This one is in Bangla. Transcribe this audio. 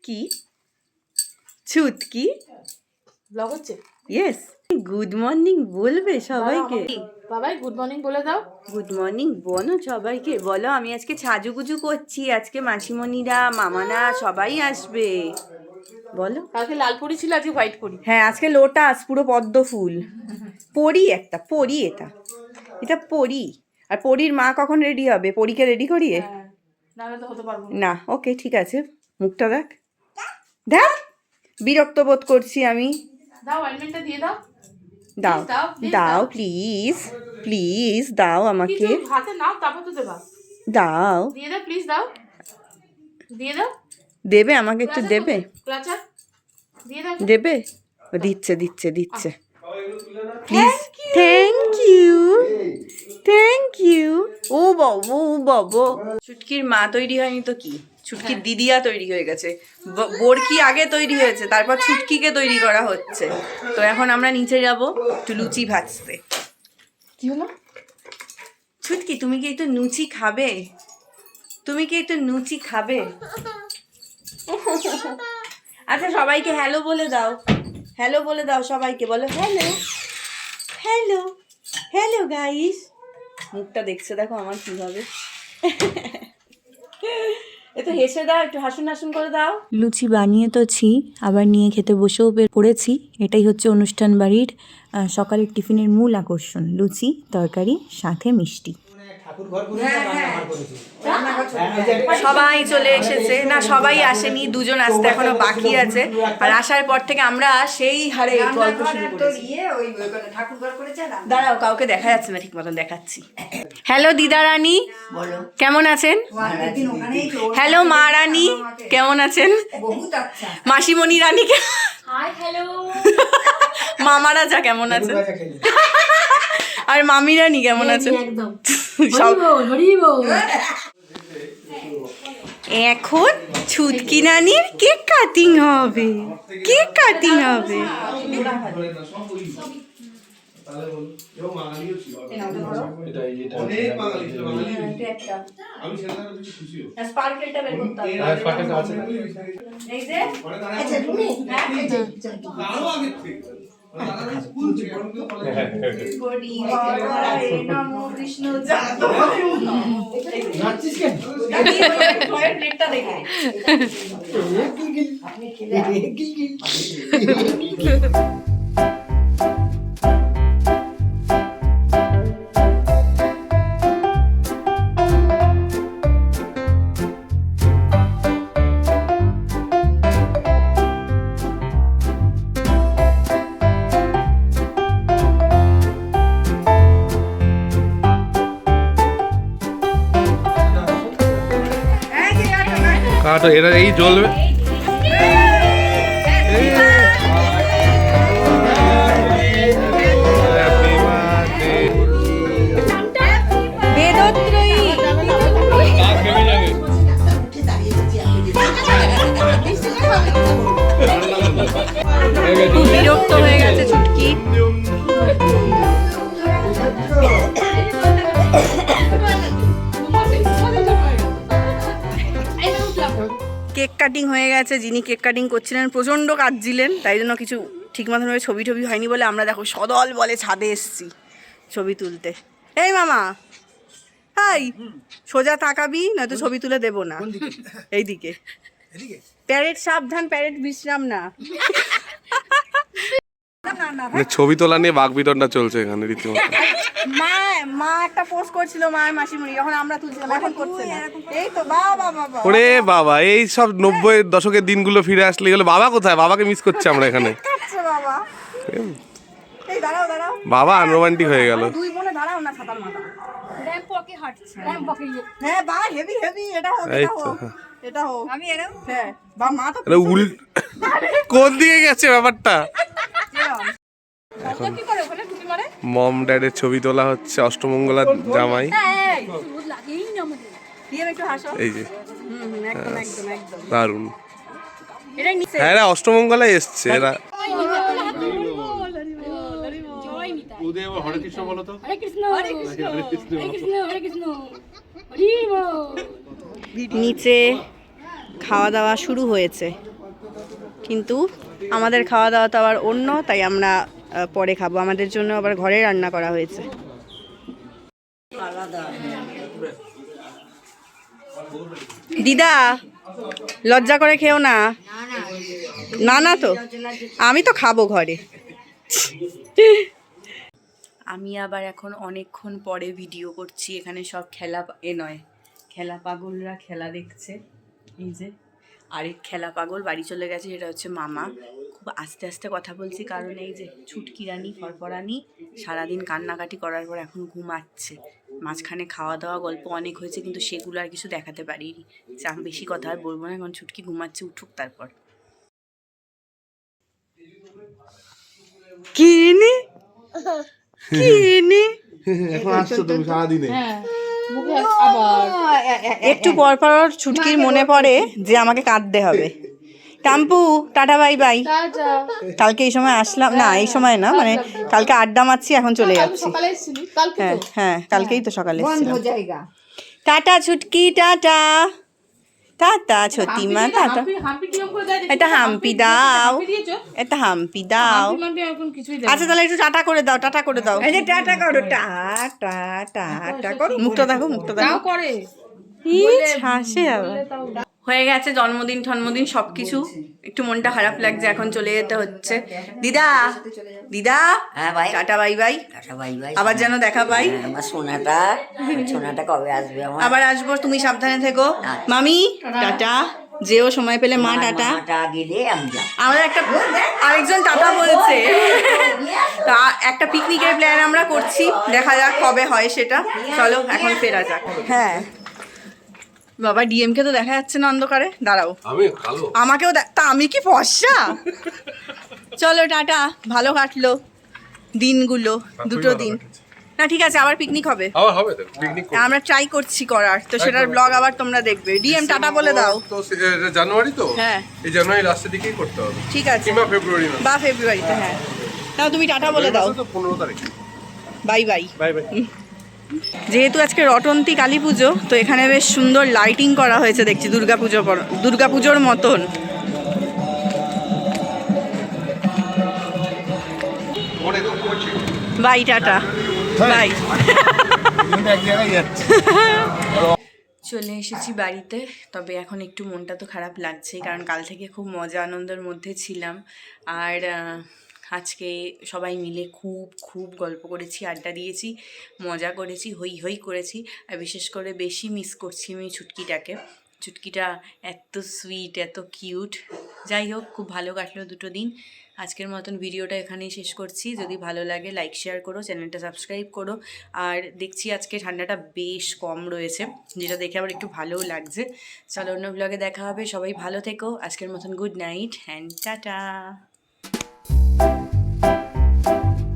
ছুটকি ছুটকি ব্লগ হচ্ছে? ইয়েস গুড মর্নিং বলবে সবাইকে। বাবাই গুড মর্নিং বলে দাও। গুড মর্নিং বলো সবাইকে। বলো আমি আজকে সাজুগুজু করছি। আজকে মাসিমণিরা মামারা সবাই আসবে। বলো। কালকে লাল পরি ছিল আজকে হোয়াইট পরি। হ্যাঁ আজকে লোটাস পুরো পদ্ম ফুল। পরি একটা পরি এটা। এটা পরি। আর পরির মা কখন রেডি হবে? পরীকে রেডি করিয়ে? হ্যাঁ না। ওকে ঠিক আছে। মুখটা দেখ। দেখ বিরক্ত বোধ করছি আমি। দাও দিয়ে দাও। দাও। প্লিজ প্লিজ দাও আমাকে। হাতে নাও তারপর তো দেবা। দাও। দিয়ে দাও প্লিজ দাও। দিয়ে দাও। দেবে আমাকে একটু দেবে? ক্লাচার দিয়ে দাও। দেবে? দিচ্ছে দিচ্ছে দিচ্ছে। Please thank you thank you ও বাবু ও বাবু। ছুটকির মা তৈরি হয়নি তো কি? ছুটকির দিদিয়া তৈরি হয়ে গেছে। বোরকি আগে তৈরি হয়েছে তারপর ছুটকিকে তৈরি করা হচ্ছে। তো এখন আমরা নিচে যাব একটু লুচি ভাজতে। কি হলো? ছুটকি তুমি কি একটু লুচি খাবে? তুমি কি একটু লুচি খাবে? আচ্ছা সবাইকে হ্যালো বলে দাও। হ্যালো বলে দাও সবাইকে বলো হ্যালো। হ্যালো হ্যালো গাইস মুখটা দেখছে দেখো আমার কীভাবে একটু হেসে দাও, একটু হাসুন হাসুন করে দাও। লুচি বানিয়ে তো ছি, আবার নিয়ে খেতে বসেও বের পড়েছি। এটাই হচ্ছে অনুষ্ঠান বাড়ির সকালের টিফিনের মূল আকর্ষণ, লুচি, তরকারি, সাথে মিষ্টি। সবাই চলে এসেছে। না সবাই আসেনি দুজন আসতে এখনও বাকি আছে। আর আসার পর থেকে আমরা সেই হারে গল্প শুরু করেছি। দাঁড়াও কাউকে দেখা যাচ্ছে না ঠিক মতন দেখাচ্ছি। হ্যালো দিদা রানী। কেমন আছেন? হ্যালো মা রানী কেমন আছেন? মাসিমণি রানী মামারা যা কেমন আছেন? আর মামি রানী কেমন আছেন? সব এখন ছুটকি নানির কেক কাটিং হবে? কেক কাটিং হবে? অনেক বাঙালি ছিল বাঙালি আমি সেটা কাটো এটা এই জ্বলবে কাটিং হয়ে গেছে যিনি কেক কাটিং করছিলেন প্রচণ্ড কাঁদছিলেন তাই জন্য কিছু ঠিক মতনভাবে ছবি টবি হয়নি বলে আমরা দেখো সদল বলে ছাদে এসছি ছবি তুলতে। এই মামা হাই সোজা তাকাবি নয়তো ছবি তুলে দেবো না। এইদিকে। প্যারেট সাবধান প্যারেট বিশ্রাম না। মানে ছবি তোলা নিয়ে বাঘ বিতরণটা চলছে এখানে রীতিমতো। মা মা একটা পোস্ট করছিল মা মাসিমণি যখন আমরা তুলছিলাম এখন করছে না। এই তো বাবা বাবা বাবা। ওরে বাবা এই সব নব্বই দশকের দিনগুলো ফিরে আসলে গেলে বাবা কোথায়? বাবাকে মিস করছে আমরা এখানে। বাবা? এই। দাঁড়াও দাঁড়াও। বাবা আনরোমান্টিক হয়ে গেল। দুই বোনে দাঁড়াও না ছাতার মাথা। হ্যাঁ বা হেভি হেভি এটা হোক এটা হোক হ্যাঁ। এটা হোক। আমি এরকম? হ্যাঁ বা মা তো উল কোন দিকে গেছে ব্যাপারটা? এখন কি করে ওখানে টুপি মারে? মম ড্যাডের ছবি তোলা হচ্ছে অষ্টমঙ্গলার জামাই। দিয়ে একটু হাসো। এই যে। হুম হুম, একদম একদম একদম। দারুণ। হ্যাঁ এরা অষ্টমঙ্গলায় এসছে এরা। নিচে খাওয়া দাওয়া শুরু হয়েছে। কিন্তু আমাদের খাওয়া দাওয়া তো আবার অন্য, তাই আমরা পরে খাব। আমাদের জন্য আবার ঘরে রান্না করা হয়েছে। দিদা, লজ্জা করে খেও না। না না তো। আমি তো খাব ঘরে। আমি আবার এখন অনেকক্ষণ পরে ভিডিও করছি, এখানে সব খেলা এ নয়, খেলা পাগলরা খেলা দেখছে। এই যে, আরেক খেলা পাগল বাড়ি চলে গেছে, সেটা হচ্ছে মামা। খুব আস্তে আস্তে কথা বলছি কারণ এই যে ছুটকি রানী ফরফরানি সারাদিন কান্নাকাটি করার পর এখন ঘুমাচ্ছে মাঝখানে খাওয়া দাওয়া গল্প অনেক হয়েছে কিন্তু সেগুলো আর কিছু দেখাতে পারিনি যে আমি বেশি কথা আর বলব না এখন ছুটকি ঘুমাচ্ছে উঠুক তারপর কিনি কিনি এখন আসছো তুমি সারাদিনে হ্যাঁ একটু পর পর ছুটকির মনে পড়ে যে আমাকে কাঁদতে হবে টাম্পু টাটা বাই বাই। কালকে এই সময় আসলাম না এই সময় না মানে কালকে আড্ডা মারছি এখন চলে যাচ্ছি। সকালে এসেছিলি? কালকে হ্যাঁ হ্যাঁ কালকেই তো সকালে tata Chhutki tata. Tata ছতিমা tata? এটা হাম্পি দাও। এটা হাম্পি দাও। আচ্ছা তাহলে একটু টাটা করে দাও টাটা করে দাও। এই যে টাটা করো টাটা। টাটা করো। মুখটা দেখো মুখটা দেখো। করে। ইস, হাসে আবার। হয়ে গেছে জন্মদিন জন্মদিন সব কিছু একটু মনটা খারাপ লাগছে এখন চলে যেতে হচ্ছে। দিদা দিদা হ্যাঁ ভাই। Tata bye bye. Tata bye bye আবার যেন দেখা পাই। হ্যাঁ, আমার সোনাটা সোনাটা কবে আসবে আমার? আবার আসব তুমি সাবধানে থেকো। মামি টাটা। যেও সময় পেলে মা টাটা। আমাদের একটা আরেকজন টাটা বলছে। তা একটা পিকনিকের প্ল্যান আমরা করছি। দেখা যাক কবে হয় সেটা। চলো এখন ফেরা যাক। হ্যাঁ। বাবা ডিএমকে তো দেখা যাচ্ছে না অন্ধকারে। দাঁড়াও। আমি কালো। আমাকেও তা আমি কি ফর্সা? চলো টাটা। ভালো কাটলো। দিনগুলো দুটো দিন। না ঠিক আছে আবার পিকনিক হবে। আবার হবে তো পিকনিক আমরা ট্রাই করছি করার। তো সেটার ব্লগ আবার তোমরা দেখবে। ডিএম টাটা বলে দাও। তো জানুয়ারি তো হ্যাঁ। এই জানুয়ারি লাস্টের দিকেই করতে হবে। ঠিক আছে। কিংবা ফেব্রুয়ারি বা ফেব্রুয়ারিতে হ্যাঁ। তাও তুমি টাটা বলে দাও। তো পনেরো তারিখ। Bye bye. Bye bye. যেহেতু আজকে রটন্তী কালী পুজো, তো এখানে বেশ সুন্দর লাইটিং করা হয়েছে, দেখছি দুর্গা পুজো দুর্গা পুজোর মতন। By tata. বাই চলে এসেছি বাড়িতে, তবে এখন একটু মনটা তো খারাপ লাগছেই, কারণ কাল থেকে খুব মজা আনন্দের মধ্যে ছিলাম। আর আজকে সবাই মিলে খুব খুব গল্প করেছি, আড্ডা দিয়েছি, মজা করেছি হই হই করেছি। আর বিশেষ করে বেশি মিস করছি আমি ছুটকিটাকে। ছুটকিটা এত সুইট এত কিউট যাই হোক, খুব ভালো কাটলো দুটো দিন। আজকের মতন ভিডিওটা এখানেই শেষ করছি। যদি ভালো লাগে লাইক শেয়ার করো, চ্যানেলটা সাবস্ক্রাইব করো। আর দেখছি আজকে ঠান্ডাটা বেশ কম রয়েছে, যেটা দেখে আবার একটু ভালোও লাগছে। চলো অন্য ব্লগে দেখা হবে। সবাই ভালো থেকো। আজকের মতন good night and tata you